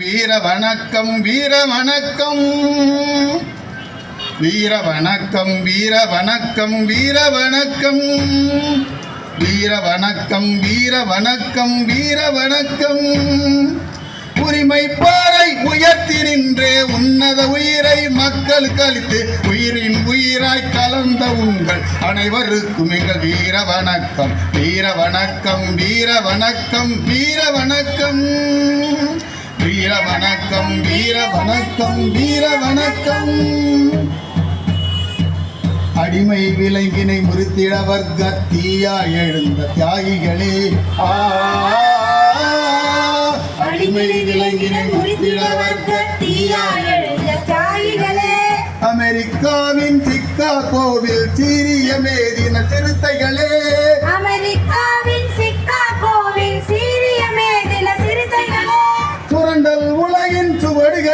வீர வணக்கம் வீர வணக்கம் வீர வணக்கம் வீர வணக்கம் வீர வணக்கம் வீர வணக்கம் வீர வணக்கம் வீர வணக்கம் உரிமை பாறை உயர்த்தி நின்றே உன்னத உயிரை மக்கள் கழித்து உயிரின் உயிராய் கலந்த உங்கள் அனைவருக்கும் எங்கள் வீர வணக்கம் வீர வணக்கம் வீர வணக்கம் வீர வணக்கம் வீர வணக்கம் வீர வணக்கம் வீர வணக்கம் அடிமை விலங்கினை முறித்திட வர்க்க தீயா எழுந்த தியாகிகளே. அடிமை விலங்கினை முறித்திட வர்க்க தீயா எழுந்த தியாகிகளே. அமெரிக்காவின் சிக்காகோவில் சீரிய மேதின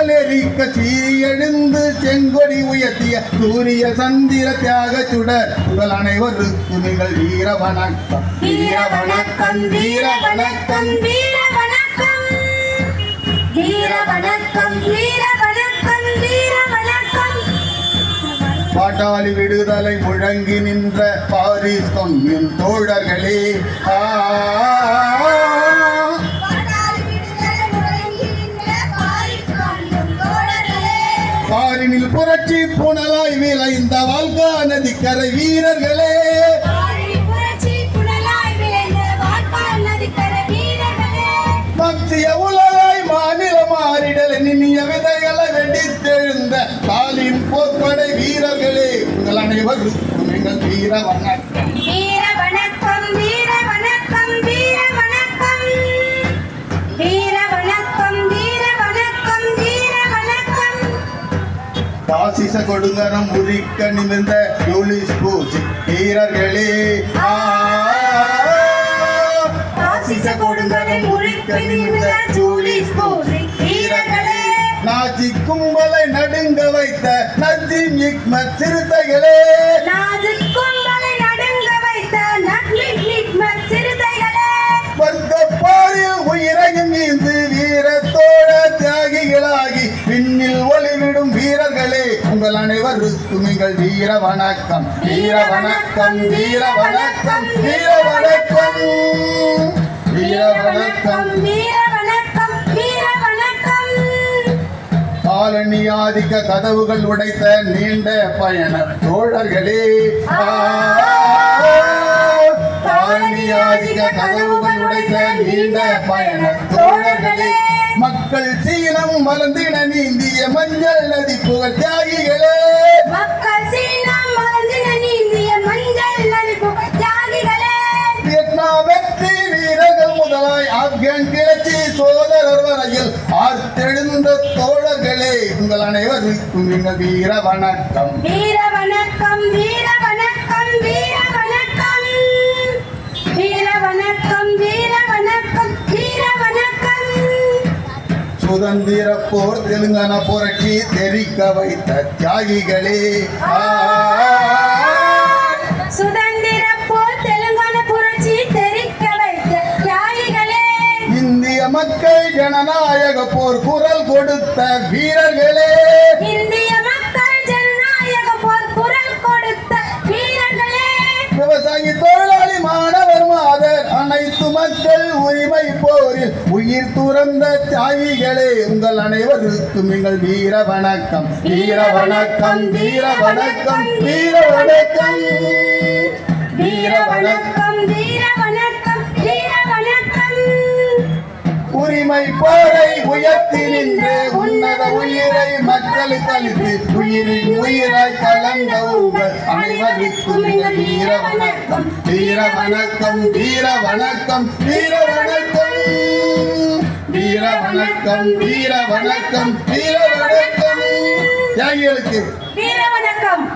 சீறி எழுந்து செங்கொடி உயர்த்திய சூரிய சந்திர தியாக சுடர். உங்கள் அனைவருக்கும் நீங்கள் வீர வணக்கம் வீர வணக்கம் வீர வணக்கம் வீர வணக்கம் வீர வணக்கம் வீர வணக்கம் வீர வணக்கம் பாட்டாளி விடுதலை முழங்கி நின்ற பாரிஸ் தொன்மின் தோழர்களே. ஆ, புரட்சி புனலாய் விளைந்த வாழ்க்கா நதி கரை வீரர்களே. மத்திய உலகாய் மாநில மாறிடல் நிமிய விதைகளை வெடித்தெழுந்த தாலின் போர்படை வீரர்களே. உங்கள் அனைவருக்கும் எங்கள் வீர வணக்கம். பாசிச கொடுங்கரம் உரிக்க நிமிர்ந்த யூலிஸ் பூசி வீரர்களே. பாசிச கொடுங்கரை முறித்து நின்ற ஜூலிஸ் போரி வீரர்களே. நாஜி கும்பலை நடுங்க வைத்த நஜீம் இக்மத் சிறுத்தைகளே. உங்கள் அனைவருக்கும் எங்கள் வீர வணக்கம் வீர வணக்கம் வீர வணக்கம் வீர வணக்கம் வீர வணக்கம் வீர வணக்கம் வீர வணக்கம் காலனி ஆதிக்க கதவுகள் உடைத்த நீண்ட பயண தோழர்களே. ஆ, காலனி ஆதிக்க கதவுகள் உடைத்த நீண்ட பயண தோழர்களே. மக்கள் சீனம் மலர்ந்தின நீந்திய மஞ்சள் நதி புகழ் தியாகிகளே மக்கள் சீனம் மலர்ந்தின நீந்திய மஞ்சள் நதிப்பு தியாகிகளே வியட்நாம் வெற்றி வீரர்கள் முதலாய் ஆப்கான் கிளர்ச்சி சோதரர் வரையில் ஆர்த்தெழுந்த தோழர்களே உங்கள் அனைவருக்கும் எங்கள் வீர வணக்கம் வீர வணக்கம் வீர சுதந்திர போர் தெலுங்கானா புரட்சி தெரிக்க வைத்த தியாகிகளே. சுதந்திர போர் தெலுங்கானா புரட்சி தெரிக்க வைத்த தியாகிகளே. இந்திய மக்கள் ஜனநாயக போர் குரல் கொடுத்த வீரர்களே. இந்திய மக்கள் உரிமை போரில் உயிர் துறந்த தியாகிகளே உங்கள் அனைவருக்கும் எங்கள் வீர வணக்கம் வீர வணக்கம் வீர வணக்கம் வீர வணக்கம் உயர்த்தி நின்று உன்னத உயிரை மக்களுக்கு அளித்து உயிரின் உயிராய் கலந்த உங்கள் அனைவருக்கும் வீர வணக்கம். வீர வணக்கம் வீர வணக்கம் வீர வணக்கம். வீர வணக்கம் வீர வணக்கம் வீர வணக்கம். தியாகிகளுக்கு வீர வணக்கம்.